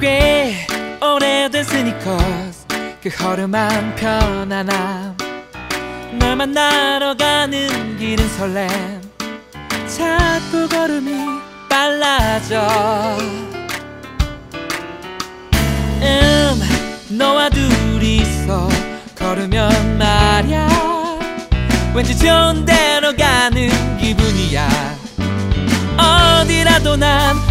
꽤 오래된 스니커스. 그 허름한 편안함 널 만나러 가는 길은 설렘. 자꾸 걸음이 빨라져. 음 너와 둘이서 걸으면 말야. 왠지 좋은 데로 가는 기분이야. 어디라도 난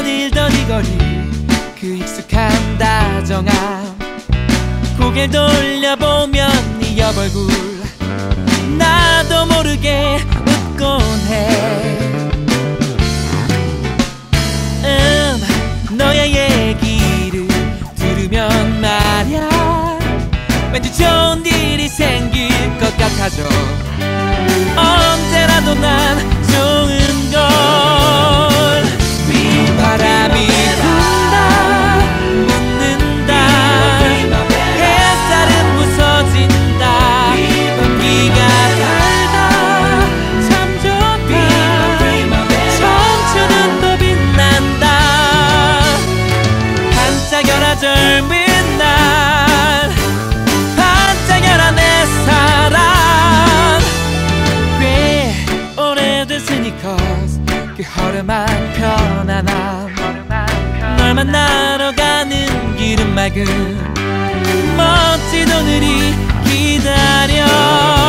거닐던 이 거리 그 익숙한 다정함. 고개 돌려보면 네 옆 얼굴 나도 모르게 웃곤 해. 음, 너의 얘기를 들으면 말야. 왠지 좋은 일이 생길 것 같아져 그 허름한 편안함. 널 만나러 가는 길은 맑은 멋진 오늘이 기다려.